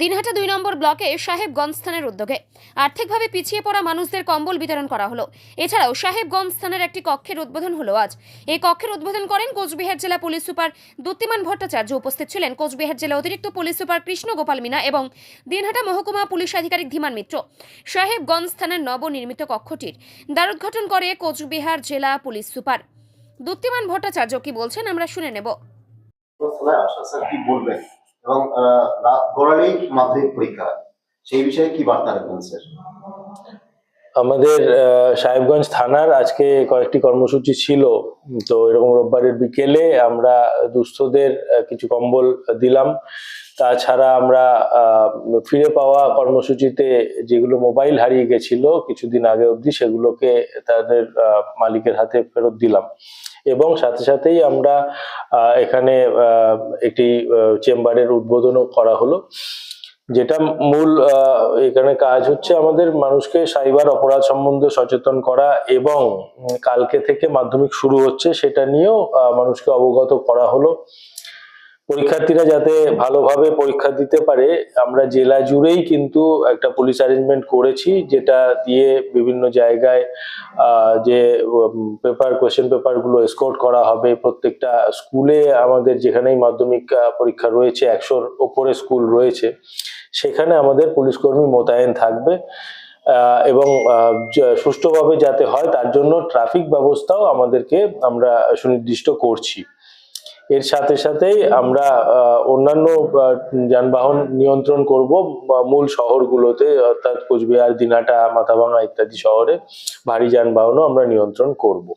দিনহাটা দুই নম্বর ব্লকে সাহেবগঞ্জ স্থানের উদ্যোগে আর্থিকভাবে পিছিয়ে পড়া মানুষদের কম্বল বিতরণ করা হলো। এছাড়াও সাহেবগঞ্জ স্থানের একটি কক্ষের উদ্বোধন হলো আজ। এই কক্ষের উদ্বোধন করেন কোচবিহার জেলা পুলিশ সুপার দ্যুতিমান ভট্টাচার্য। উপস্থিত ছিলেন কোচবিহার জেলা অতিরিক্ত পুলিশ সুপার কৃষ্ণ গোপাল মিনা এবং দিনহাটা মহকুমা পুলিশ আধিকারিক ধীমান মিত্র। সাহেবগঞ্জ থানার নবনির্মিত কক্ষটির দ্বারোদ্ঘাটন করে কোচবিহার জেলা পুলিশ সুপার। দ্যুতিমান ভট্টাচার্য কি বলছেন আমরা শুনে নেব। এবং গড়ালেই মাধ্যমিক পরীক্ষা সেই বিষয়ে কি বার্তা রাখবেন, স্যার? আমাদের সাহেবগঞ্জ থানার আজকে কয়েকটি কর্মসূচি ছিল। তো এরকম রোববারের বিকেলে আমরা দুস্থদের কিছু কম্বল দিলাম। তাছাড়া আমরা ফিরে পাওয়া কর্মসূচিতে যেগুলো মোবাইল হারিয়ে গেছিল কিছুদিন আগে অবধি, সেগুলোকে তাদের মালিকের হাতে ফেরত দিলাম। এবং সাথে সাথেই আমরা এখানে একটি চেম্বারের উদ্বোধনও করা হলো। যেটা মূল এখানে কাজ হচ্ছে আমাদের মানুষকে সাইবার অপরাধ সম্বন্ধে সচেতন করা এবং কালকে থেকে মাধ্যমিক শুরু হচ্ছে, সেটা নিয়েও মানুষকে অবগত করা হলো। পরীক্ষার্থীরা যাতে ভালোভাবে পরীক্ষা দিতে পারে, আমরা জেলা জুড়েই কিন্তু একটা পুলিশ অ্যারেঞ্জমেন্ট করেছি, যেটা দিয়ে বিভিন্ন জায়গায় যে পেপার কোশ্চেন পেপারগুলো এসকোর্ট করা হবে। প্রত্যেকটা স্কুলে আমাদের যেখানেই মাধ্যমিক পরীক্ষা রয়েছে, একশোর ওপরে স্কুল রয়েছে, সেখানে আমাদের পুলিশ কর্মী মোতায়েন থাকবে। এবং সুষ্ঠুভাবে যাতে হয়, তার জন্য ট্রাফিক ব্যবস্থাও আমাদেরকে আমরা সুনির্দিষ্ট করছি। এর সাথে সাথেই আমরা অন্যান্য যানবাহন নিয়ন্ত্রণ করব মূল শহরগুলোতে, অর্থাৎ কোচবিহার, দিনাটা মাথাভাঙা ইত্যাদি শহরে ভারী যানবাহনও আমরা নিয়ন্ত্রণ করব।